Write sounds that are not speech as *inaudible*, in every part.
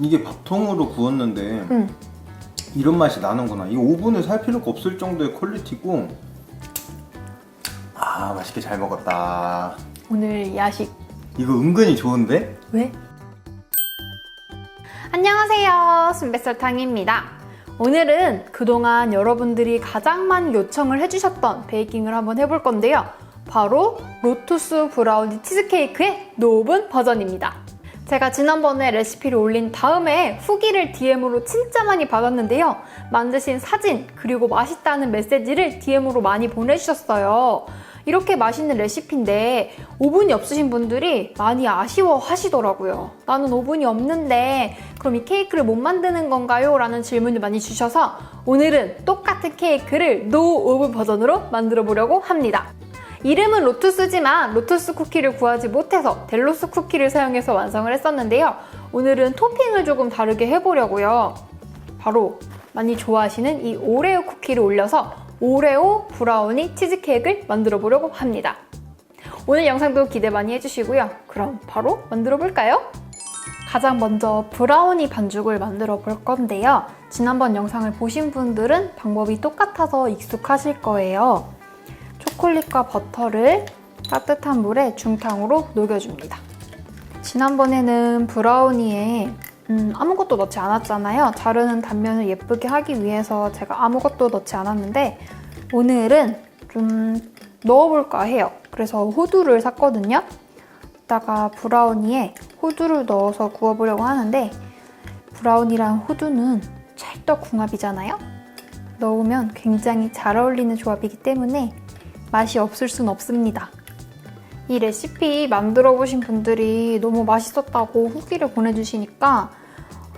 이게 밥통으로 구웠는데 음. 이런 맛이 나는구나. 이 오븐을 살 필요가 없을 정도의 퀄리티고 아 맛있게 잘 먹었다. 오늘 야식 이거 은근히 좋은데? 왜? 안녕하세요. 순뱃설탕입니다. 오늘은 그동안 여러분들이 가장 많이 요청을 해주셨던 베이킹을 한번 해볼 건데요. 바로 로투스 브라우니 치즈케이크의 노오븐 버전입니다. 제가 지난번에 레시피를 올린 다음에 후기를 DM으로 진짜 많이 받았는데요. 만드신 사진, 그리고 맛있다는 메시지를 DM으로 많이 보내주셨어요. 이렇게 맛있는 레시피인데 오븐이 없으신 분들이 많이 아쉬워 하시더라고요. 나는 오븐이 없는데 그럼 이 케이크를 못 만드는 건가요? 라는 질문을 많이 주셔서 오늘은 똑같은 케이크를 노 오븐 버전으로 만들어 보려고 합니다. 이름은 로투스지만 로투스 쿠키를 구하지 못해서 델로스 쿠키를 사용해서 완성을 했었는데요. 오늘은 토핑을 조금 다르게 해보려고요. 바로 많이 좋아하시는 이 오레오 쿠키를 올려서 오레오 브라우니 치즈케이크를 만들어 보려고 합니다. 오늘 영상도 기대 많이 해주시고요. 그럼 바로 만들어 볼까요? 가장 먼저 브라우니 반죽을 만들어 볼 건데요. 지난번 영상을 보신 분들은 방법이 똑같아서 익숙하실 거예요. 초콜릿과 버터를 따뜻한 물에 중탕으로 녹여줍니다. 지난번에는 브라우니에 음, 아무것도 넣지 않았잖아요. 자르는 단면을 예쁘게 하기 위해서 제가 아무것도 넣지 않았는데 오늘은 좀 넣어볼까 해요. 그래서 호두를 샀거든요. 이따가 브라우니에 호두를 넣어서 구워보려고 하는데 브라우니랑 호두는 찰떡궁합이잖아요. 넣으면 굉장히 잘 어울리는 조합이기 때문에 맛이 없을 순 없습니다. 이 레시피 만들어 보신 분들이 너무 맛있었다고 후기를 보내주시니까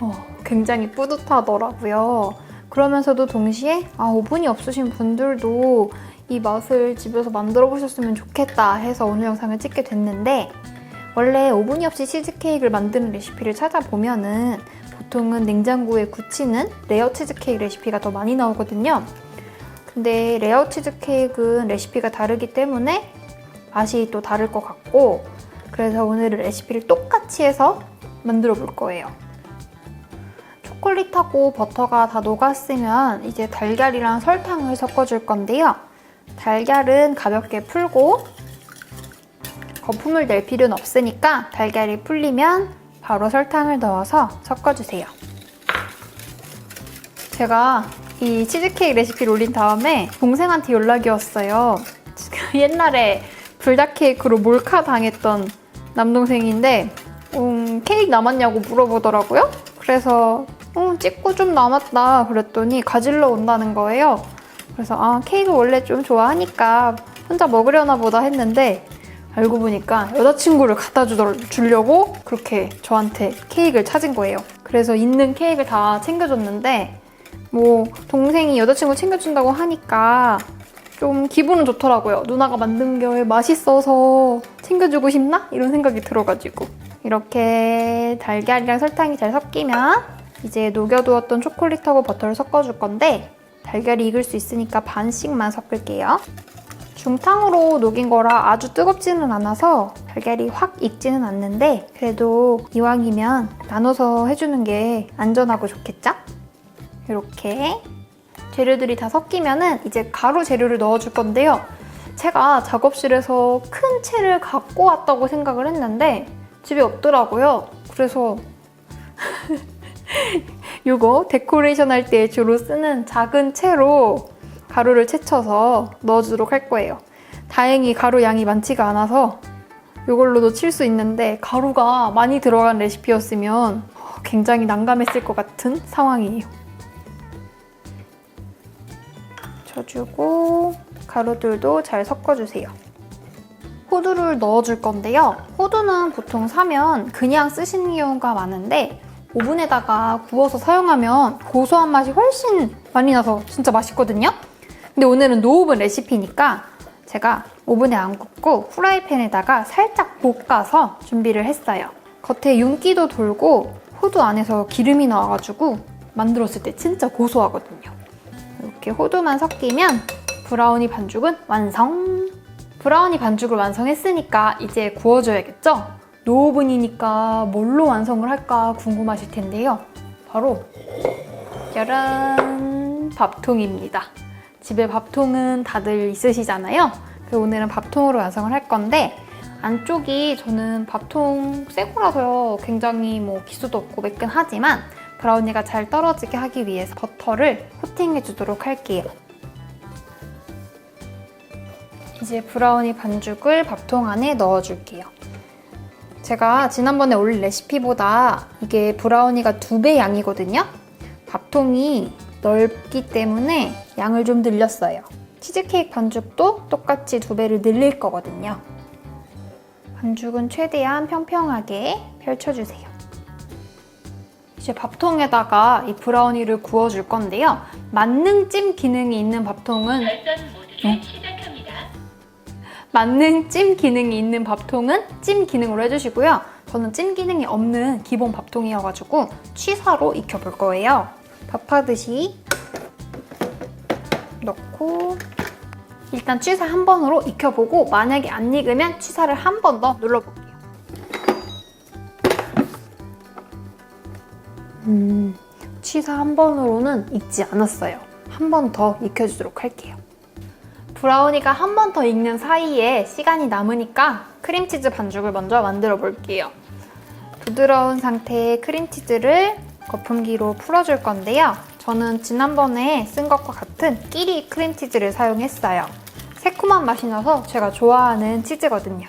어, 굉장히 뿌듯하더라고요. 그러면서도 동시에 아, 오븐이 없으신 분들도 이 맛을 집에서 만들어 보셨으면 좋겠다 해서 오늘 영상을 찍게 됐는데 원래 오븐이 없이 치즈케이크를 만드는 레시피를 찾아보면은 보통은 냉장고에 굳히는 레어 치즈케이크 레시피가 더 많이 나오거든요. 근데 레어 치즈케이크는 레시피가 다르기 때문에 맛이 또 다를 것 같고 그래서 오늘은 레시피를 똑같이 해서 만들어 볼 거예요. 초콜릿하고 버터가 다 녹았으면 이제 달걀이랑 설탕을 섞어줄 건데요. 달걀은 가볍게 풀고 거품을 낼 필요는 없으니까 달걀이 풀리면 바로 설탕을 넣어서 섞어주세요. 제가 이 치즈케이크 레시피를 올린 다음에 동생한테 연락이 왔어요. *laughs* 옛날에 불닭 케이크로 몰카 당했던 남동생인데 음, 케이크 남았냐고 물어보더라고요. 그래서 음, 찍고 좀 남았다 그랬더니 가질러 온다는 거예요. 그래서 아 케이크 원래 좀 좋아하니까 혼자 먹으려나 보다 했는데 알고 보니까 여자친구를 갖다 주려고 그렇게 저한테 케이크를 찾은 거예요. 그래서 있는 케이크를 다 챙겨줬는데 뭐 동생이 여자친구 챙겨준다고 하니까 좀 기분은 좋더라고요. 누나가 만든 게 맛있어서 챙겨주고 싶나? 이런 생각이 들어가지고 이렇게 달걀이랑 설탕이 잘 섞이면 이제 녹여두었던 초콜릿하고 버터를 섞어줄 건데 달걀이 익을 수 있으니까 반씩만 섞을게요. 중탕으로 녹인 거라 아주 뜨겁지는 않아서 달걀이 확 익지는 않는데 그래도 이왕이면 나눠서 해주는 게 안전하고 좋겠죠? 이렇게 재료들이 다 섞이면은 이제 가루 재료를 넣어줄 건데요. 제가 작업실에서 큰 채를 갖고 왔다고 생각을 했는데 집에 없더라고요. 그래서 *laughs* 이거 데코레이션 할 때 주로 쓰는 작은 채로 가루를 채쳐서 넣어주도록 할 거예요. 다행히 가루 양이 많지가 않아서 이걸로도 칠 수 있는데 가루가 많이 들어간 레시피였으면 굉장히 난감했을 것 같은 상황이에요. 쳐주고 가루들도 잘 섞어주세요. 호두를 넣어줄 건데요. 호두는 보통 사면 그냥 쓰시는 경우가 많은데 오븐에다가 구워서 사용하면 고소한 맛이 훨씬 많이 나서 진짜 맛있거든요. 근데 오늘은 노오븐 레시피니까 제가 오븐에 안 굽고 후라이팬에다가 살짝 볶아서 준비를 했어요. 겉에 윤기도 돌고 호두 안에서 기름이 나와가지고 만들었을 때 진짜 고소하거든요. 이렇게 호두만 섞이면 브라우니 반죽은 완성! 브라우니 반죽을 완성했으니까 이제 구워줘야겠죠? 노오븐이니까 뭘로 완성을 할까 궁금하실 텐데요. 바로 짜란 밥통입니다. 집에 밥통은 다들 있으시잖아요. 그래서 오늘은 밥통으로 완성을 할 건데 안쪽이 저는 밥통 새 거라서요. 굉장히 뭐 기수도 없고 매끈하지만 브라우니가 잘 떨어지게 하기 위해서 버터를 코팅해 주도록 할게요. 이제 브라우니 반죽을 밥통 안에 넣어줄게요. 제가 지난번에 올린 레시피보다 이게 브라우니가 두 배 양이거든요. 밥통이 넓기 때문에 양을 좀 늘렸어요. 치즈케이크 반죽도 똑같이 두 배를 늘릴 거거든요. 반죽은 최대한 평평하게 펼쳐주세요. 이제 밥통에다가 이 브라우니를 구워줄 건데요. 만능 찜 기능이 있는 밥통은 시작합니다. 만능 찜 기능이 있는 밥통은 찜 기능으로 해주시고요. 저는 찜 기능이 없는 기본 밥통이어가지고 취사로 익혀볼 거예요. 밥하듯이 넣고 일단 취사 한 번으로 익혀보고 만약에 안 익으면 취사를 한 번 더 눌러볼게요. 음, 취사 한 번으로는 익지 않았어요. 한 번 더 익혀주도록 할게요. 브라우니가 한 번 더 익는 사이에 시간이 남으니까 크림치즈 반죽을 먼저 만들어 볼게요. 부드러운 상태의 크림치즈를 거품기로 풀어줄 건데요. 저는 지난번에 쓴 것과 같은 끼리 크림치즈를 사용했어요. 새콤한 맛이 나서 제가 좋아하는 치즈거든요.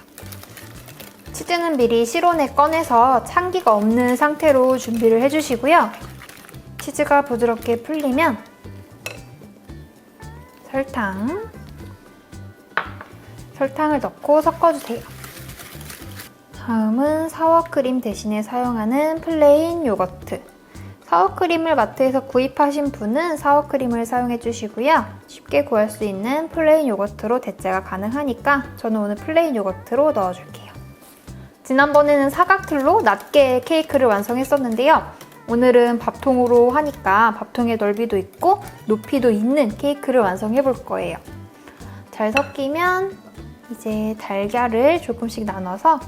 치즈는 미리 실온에 꺼내서 찬기가 없는 상태로 준비를 해주시고요. 치즈가 부드럽게 풀리면 설탕, 설탕을 넣고 섞어주세요. 다음은 사워크림 대신에 사용하는 플레인 요거트. 사워크림을 마트에서 구입하신 분은 사워크림을 사용해 주시고요. 쉽게 구할 수 있는 플레인 요거트로 대체가 가능하니까 저는 오늘 플레인 요거트로 넣어줄게요. 지난번에는 사각틀로 낮게 케이크를 완성했었는데요. 오늘은 밥통으로 하니까 밥통의 넓이도 있고 높이도 있는 케이크를 완성해 볼 거예요. 잘 섞이면 이제 달걀을 조금씩 나눠서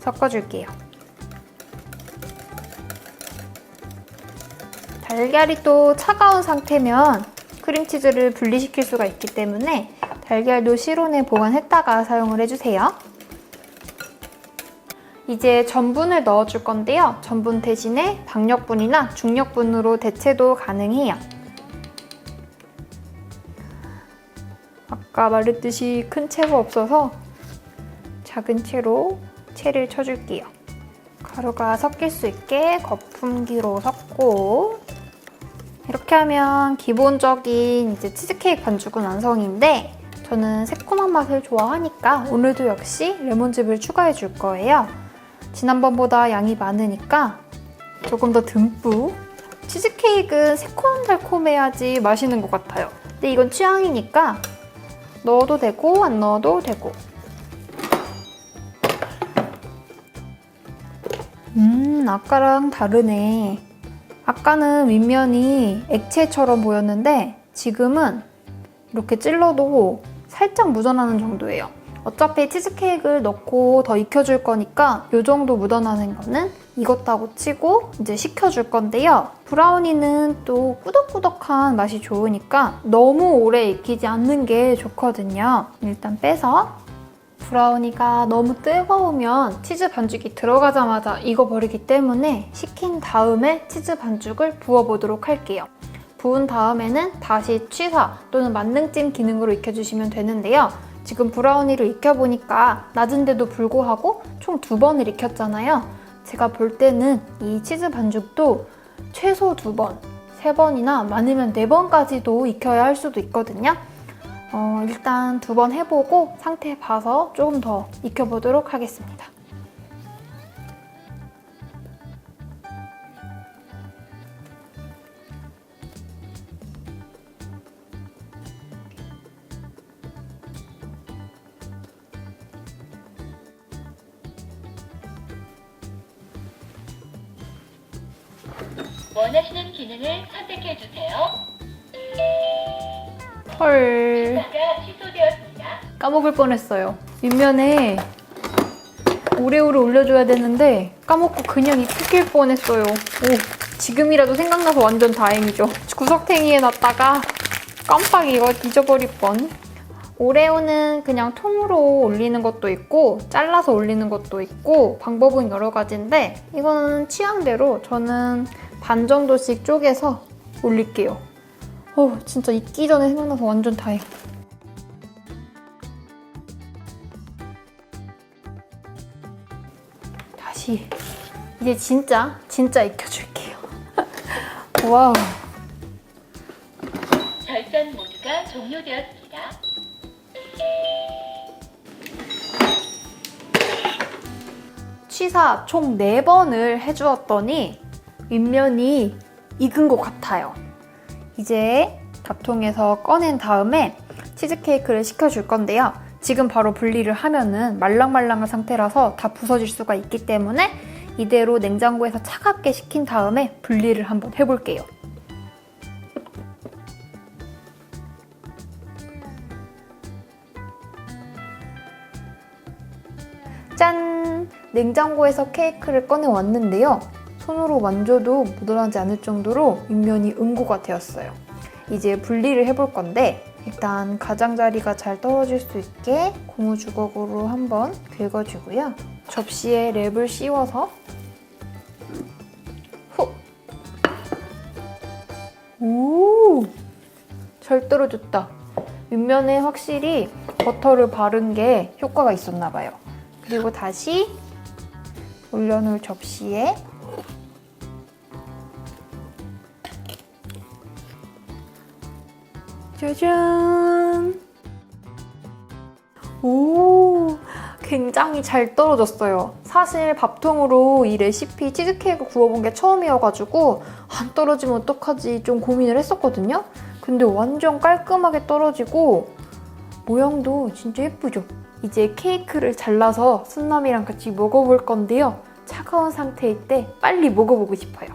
섞어줄게요. 달걀이 또 차가운 상태면 크림치즈를 분리시킬 수가 있기 때문에 달걀도 실온에 보관했다가 사용을 해주세요. 이제 전분을 넣어줄 건데요. 전분 대신에 박력분이나 중력분으로 대체도 가능해요. 아까 말했듯이 큰 채가 없어서 작은 채로 채를 쳐줄게요. 가루가 섞일 수 있게 거품기로 섞고 이렇게 하면 기본적인 이제 치즈케이크 반죽은 완성인데 저는 새콤한 맛을 좋아하니까 오늘도 역시 레몬즙을 추가해 줄 거예요. 지난번보다 양이 많으니까 조금 더 듬뿍 치즈케이크는 새콤달콤해야지 맛있는 것 같아요. 근데 이건 취향이니까 넣어도 되고 안 넣어도 되고. 음 아까랑 다르네. 아까는 윗면이 액체처럼 보였는데 지금은 이렇게 찔러도 살짝 묻어나는 정도예요 어차피 치즈케이크를 넣고 더 익혀줄 거니까 이 정도 묻어나는 거는 익었다고 치고 이제 식혀줄 건데요. 브라우니는 또 꾸덕꾸덕한 맛이 좋으니까 너무 오래 익히지 않는 게 좋거든요. 일단 빼서 브라우니가 너무 뜨거우면 치즈 반죽이 들어가자마자 익어버리기 때문에 식힌 다음에 치즈 반죽을 부어보도록 할게요. 부은 다음에는 다시 취사 또는 만능찜 기능으로 익혀주시면 되는데요. 지금 브라우니를 익혀보니까 낮은데도 불구하고 총 두 번을 익혔잖아요. 제가 볼 때는 이 치즈 반죽도 최소 두 번, 세 번이나 많으면 네 번까지도 익혀야 할 수도 있거든요. 어, 일단 두 번 해보고 상태 봐서 조금 더 익혀보도록 하겠습니다. 원하시는 기능을 선택해 주세요. 헐. 취소되었습니다. 까먹을 뻔했어요. 윗면에 오레오를 올려줘야 되는데 까먹고 그냥 이 뜯길 뻔했어요. 오, 지금이라도 생각나서 완전 다행이죠. 구석탱이에 놨다가 깜빡 이거 잊어버릴 뻔. 오레오는 그냥 통으로 올리는 것도 있고 잘라서 올리는 것도 있고 방법은 여러 가지인데 이거는 취향대로 저는 반 정도씩 쪼개서 올릴게요. 어, 진짜 익기 전에 생각나서 완전 다행. 다시 이제 진짜 진짜 익혀줄게요. *laughs* 와우. 절전 모드가 종료되었습니다. 취사 총 4번을 해주었더니 윗면이 익은 것 같아요. 이제 밥통에서 꺼낸 다음에 치즈케이크를 식혀줄 건데요. 지금 바로 분리를 하면은 말랑말랑한 상태라서 다 부서질 수가 있기 때문에 이대로 냉장고에서 차갑게 식힌 다음에 분리를 한번 해볼게요. 짠! 냉장고에서 케이크를 꺼내 왔는데요. 손으로 만져도 묻어나지 않을 정도로 윗면이 응고가 되었어요. 이제 분리를 해볼 건데 일단 가장자리가 잘 떨어질 수 있게 고무 주걱으로 한번 긁어주고요. 접시에 랩을 씌워서 후! 오! 잘 떨어졌다. 윗면에 확실히 버터를 바른 게 효과가 있었나 봐요. 그리고 다시 올려놓을 접시에 짜잔! 오, 굉장히 잘 떨어졌어요. 사실 밥통으로 이 레시피 치즈케이크 구워본 게 처음이어가지고 안 떨어지면 어떡하지 좀 고민을 했었거든요. 근데 완전 깔끔하게 떨어지고 모양도 진짜 예쁘죠? 이제 케이크를 잘라서 순남이랑 같이 먹어볼 건데요. 차가운 상태일 때 빨리 먹어보고 싶어요.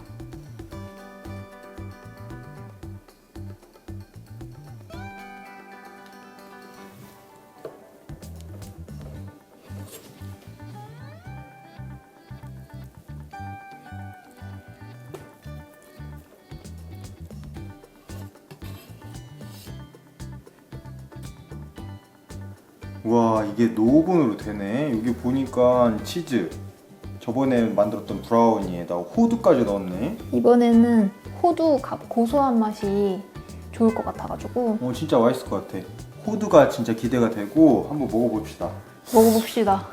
와 이게 노오븐으로 되네. 여기 보니까 치즈. 저번에 만들었던 브라우니에다 호두까지 넣었네. 이번에는 호두 가- 고소한 맛이 좋을 것 같아가지고 어 진짜 맛있을 것 같아. 호두가 진짜 기대가 되고 한번 먹어봅시다. 먹어봅시다.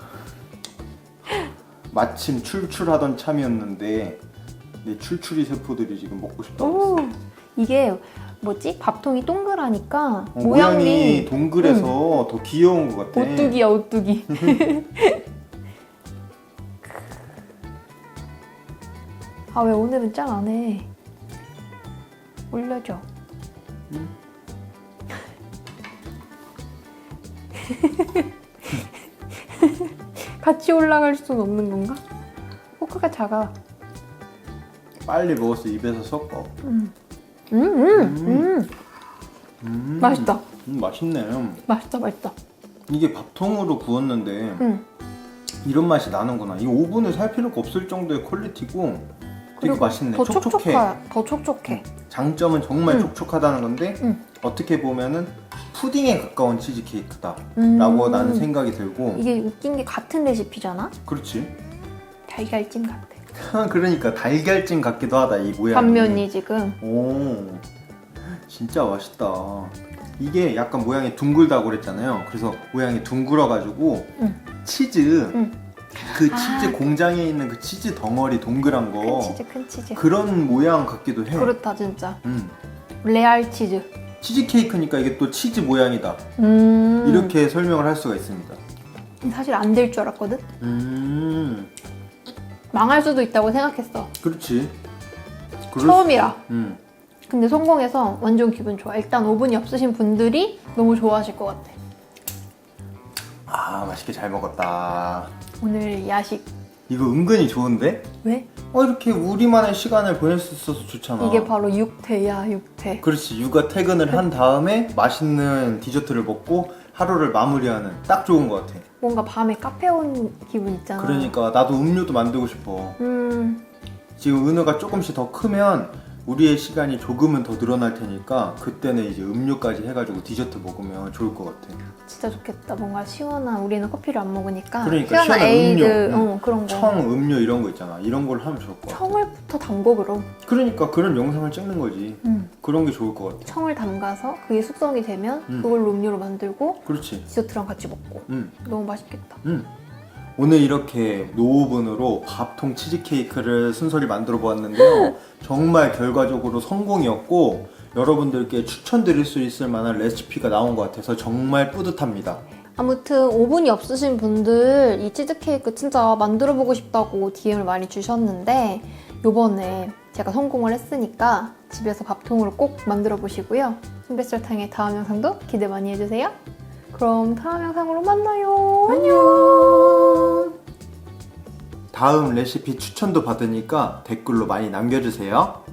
*laughs* 마침 출출하던 참이었는데 내 출출이 세포들이 지금 먹고 싶다고 오, 했어. 이게 뭐지? 밥통이 동그라니까 어, 모양이, 모양이 동글해서 더 귀여운 것 같아. 오뚜기야 오뚜기. *laughs* 아 왜 오늘은 짠 안 해? 올려줘. 응. *laughs* 같이 올라갈 수는 없는 건가? 포크가 작아. 빨리 먹어서 입에서 섞어. 음, 음, 음, 음, 맛있다. 음, 맛있네. 맛있다, 맛있다. 이게 밥통으로 구웠는데 음, 이런 맛이 나는구나. 이 오븐을 살 필요가 없을 정도의 퀄리티고 되게 맛있네. 더 촉촉해. 촉촉해. 더 촉촉해. 장점은 정말 음. 촉촉하다는 건데 음. 어떻게 보면은 푸딩에 가까운 치즈 케이크다라고 음. 나는 생각이 들고 이게 웃긴 게 같은 레시피잖아? 그렇지. 달걀찜 같아. *laughs* 그러니까 달걀찜 같기도 하다 이 모양이. 단면이 지금. 오, 진짜 맛있다. 이게 약간 모양이 둥글다고 그랬잖아요. 그래서 모양이 둥글어가지고 응. 치즈, 응. 그 아. 치즈 공장에 있는 그 치즈 덩어리 동글한 큰거 치즈, 큰 치즈. 그런 모양 같기도 해. 그렇다, 진짜. 음. 레알 치즈. 치즈 케이크니까 이게 또 치즈 모양이다. 음. 이렇게 설명을 할 수가 있습니다. 사실 안 될 줄 알았거든? 음, 망할 수도 있다고 생각했어. 그렇지. 그럴 처음이라. 음, 근데 성공해서 완전 기분 좋아. 일단 오븐이 없으신 분들이 너무 좋아하실 것 같아. 아 맛있게 잘 먹었다. 오늘 야식. 이거 은근히 좋은데? 왜? 어 이렇게 우리만의 시간을 보낼 수 있어서 좋잖아. 이게 바로 육퇴야, 육퇴. 그렇지 육아 퇴근을 한 다음에 맛있는 디저트를 먹고 하루를 마무리하는 딱 좋은 것 같아. 뭔가 밤에 카페 온 기분 있잖아. 그러니까 나도 음료도 만들고 싶어. 음, 지금 은우가 조금씩 더 크면 우리의 시간이 조금은 더 늘어날 테니까 그때는 이제 음료까지 해가지고 디저트 먹으면 좋을 것 같아. 진짜 좋겠다. 뭔가 시원한 우리는 커피를 안 먹으니까 그러니까 시원한 시원한 에이드, 음료, 어, 그런 거. 청, 음료 이런 거 있잖아. 이런 걸 하면 좋을 것 같아. 청을부터 담고 그럼. 그러니까 그런 영상을 찍는 거지. 음. 그런 게 좋을 것 같아. 청을 담가서 그게 숙성이 되면 음. 그걸로 음료로 만들고 그렇지. 디저트랑 같이 먹고 음, 너무 맛있겠다. 음. 오늘 이렇게 노오븐으로 밥통 치즈케이크를 순서리 만들어 보았는데요. 정말 결과적으로 성공이었고 여러분들께 추천드릴 수 있을 만한 레시피가 나온 것 같아서 정말 뿌듯합니다. 아무튼 오븐이 없으신 분들 이 치즈케이크 진짜 만들어 보고 싶다고 DM을 많이 주셨는데 요번에 제가 성공을 했으니까 집에서 밥통으로 꼭 만들어 보시고요. 순뱃설탕의 다음 영상도 기대 많이 해주세요. 그럼 다음 영상으로 만나요. 안녕. 다음 레시피 추천도 받으니까 댓글로 많이 남겨주세요.